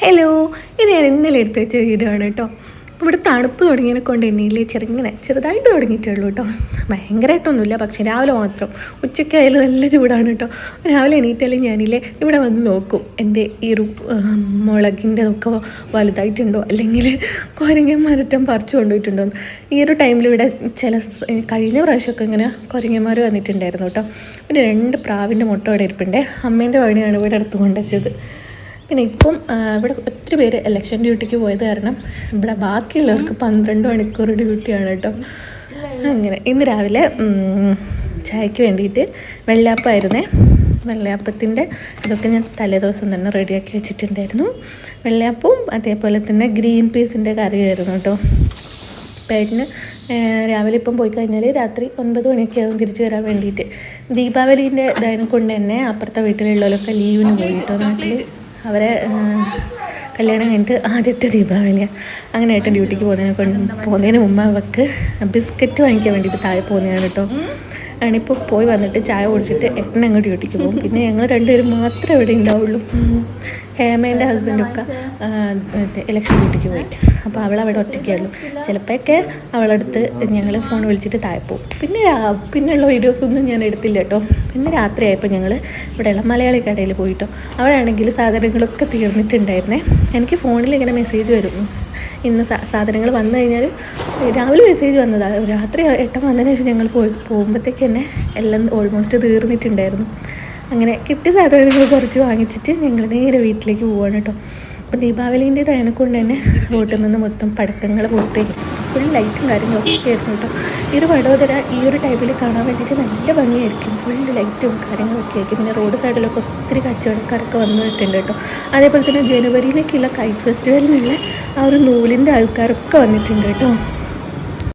Hello ഇത് ഞാൻ ഇന്നലെ എടുത്ത് വെച്ച വീഡിയോ ആണ് കേട്ടോ ഇവിടെ തണുപ്പ് തുടങ്ങിയതിനെ കൊണ്ട് എന്നെയില്ലേ ചെറുങ്ങനെ ചെറുതായിട്ട് തുടങ്ങിയിട്ടുള്ളൂ കേട്ടോ ഭയങ്കരമായിട്ടൊന്നുമില്ല പക്ഷേ രാവിലെ മാത്രം. ഉച്ചയ്ക്കായാലും നല്ല ചൂടാണ് കേട്ടോ രാവിലെ എണീറ്റാലും ഞാനില്ലേ ഇവിടെ വന്ന് നോക്കും. എന്റെ ഈ ഒരു മുളകിന്റെ ഒക്കെ വലുതായിട്ടുണ്ടോ? അല്ലെങ്കിൽ കുരങ്ങന്മാരറ്റം പറിച്ചു കൊണ്ടുപോയിട്ടുണ്ടോ? ഈ ഒരു ടൈമിൽ ഇവിടെ ചില കഴിഞ്ഞ പ്രാവശ്യമൊക്കെ ഇങ്ങനെ കുരങ്ങന്മാർ വന്നിട്ടുണ്ടായിരുന്നു കേട്ടോ പിന്നെ രണ്ട് പ്രാവിന്റെ മുട്ട ഇവിടെ ഇരിപ്പുണ്ട്. അമ്മേന്റെ പണിയാണ് ഇവിടെ അടുത്ത് കൊണ്ടുവച്ചത്. പിന്നെ ഇപ്പം ഇവിടെ ഒത്തിരി പേര് ഇലക്ഷൻ ഡ്യൂട്ടിക്ക് പോയത് കാരണം ഇവിടെ ബാക്കിയുള്ളവർക്ക് പന്ത്രണ്ട് മണിക്കൂർ ഡ്യൂട്ടിയാണ് കേട്ടോ. അങ്ങനെ ഇന്ന് രാവിലെ ചായക്ക് വേണ്ടിയിട്ട് വെള്ളയപ്പമായിരുന്നേ വെള്ളയപ്പത്തിന്റെ അതൊക്കെ ഞാൻ തലേദിവസം തന്നെ റെഡിയാക്കി വെച്ചിട്ടുണ്ടായിരുന്നു. വെള്ളയപ്പവും അതേപോലെ തന്നെ ഗ്രീൻ പീസിന്റെ കറിയായിരുന്നു കേട്ടോ. പേട്ടിന് രാവിലെ ഇപ്പം പോയി കഴിഞ്ഞാൽ രാത്രി ഒൻപത് മണിയൊക്കെ ആകും തിരിച്ചു വരാൻ വേണ്ടിയിട്ട്. ദീപാവലീന്റെ ഇതായത് കൊണ്ട് തന്നെ അപ്പുറത്തെ വീട്ടിലുള്ളവരൊക്കെ ലീവിന് പോയി കേട്ടോ നാട്ടിൽ അവരെ കല്യാണം കഴിഞ്ഞിട്ട് ആദ്യത്തെ ദീപാവലിയാണ് അങ്ങനെ ഏട്ടൻ ഡ്യൂട്ടിക്ക് പോകുന്നതിനെ കൊണ്ട് പോകുന്നതിന് മുമ്പ് അവർക്ക് ബിസ്ക്കറ്റ് വാങ്ങിക്കാൻ വേണ്ടിയിട്ട് താഴെ പോകുന്നതാണ് കേട്ടോ. ആണിപ്പോൾ പോയി വന്നിട്ട് ചായ കുടിച്ചിട്ട് എട്ടൻ അങ്ങ് ഡ്യൂട്ടിക്ക് പോകും. പിന്നെ ഞങ്ങൾ രണ്ടുപേരും മാത്രമേ ഇവിടെ ഉണ്ടാവുള്ളൂ. ഹേമേന്റെ ഹസ്ബൻഡൊക്കെ ഇലക്ഷൻ ഡ്യൂട്ടിക്ക് പോയി. അപ്പോൾ അവൾ അവിടെ ഒറ്റയ്ക്കുള്ളൂ ചിലപ്പോഴൊക്കെ അവളടുത്ത് ഞങ്ങൾ ഫോൺ വിളിച്ചിട്ട് താഴെ പോകും. പിന്നെ പിന്നെയുള്ള വീഡിയോ ഒന്നും ഞാൻ എടുത്തില്ല കേട്ടോ പിന്നെ രാത്രിയായപ്പോൾ ഞങ്ങൾ ഇവിടെയുള്ള മലയാളി കടയിൽ പോയിട്ടോ. അവിടെയാണെങ്കിൽ സാധനങ്ങളൊക്കെ തീർന്നിട്ടുണ്ടായിരുന്നേ. എനിക്ക് ഫോണിൽ ഇങ്ങനെ മെസ്സേജ് വരും. ഇന്ന് സാ- സാധനങ്ങൾ വന്നു കഴിഞ്ഞാൽ രാവിലെ മെസ്സേജ് വന്നതാണ് രാത്രി എട്ടം വന്നതിന് ശേഷം ഞങ്ങൾ പോയി പോകുമ്പോഴത്തേക്ക് തന്നെ എല്ലാം ഓൾമോസ്റ്റ് തീർന്നിട്ടുണ്ടായിരുന്നു. അങ്ങനെ കിട്ടിയ സാധനങ്ങൾ കുറച്ച് വാങ്ങിച്ചിട്ട് ഞങ്ങൾ നേരെ വീട്ടിലേക്ക് പോവാണ് കേട്ടോ. അപ്പോൾ ദീപാവലീന്റെ തയനക്കൊണ്ട് തന്നെ റോട്ടിൽ നിന്ന് മൊത്തം പടക്കങ്ങൾ പൊട്ടി. ഫുൾ ലൈറ്റും കാര്യങ്ങളൊക്കെ ആയിരുന്നു കേട്ടോ ഈ ഒരു വടോദര ഈ ഒരു ടൈമിൽ കാണാൻ വേണ്ടിയിട്ട് നല്ല ഭംഗിയായിരിക്കും. ഫുൾ ലൈറ്റും കാര്യങ്ങളൊക്കെ ആയിരിക്കും. പിന്നെ റോഡ് സൈഡിലൊക്കെ ഒത്തിരി കച്ചവടക്കാരൊക്കെ വന്നിട്ടുണ്ട് കേട്ടോ അതേപോലെ തന്നെ ജനുവരിയിലേക്കുള്ള കൈറ്റ് ഫെസ്റ്റിവലിനുള്ള ആ ഒരു നൂലിന്റെ ആൾക്കാരൊക്കെ വന്നിട്ടുണ്ട് കേട്ടോ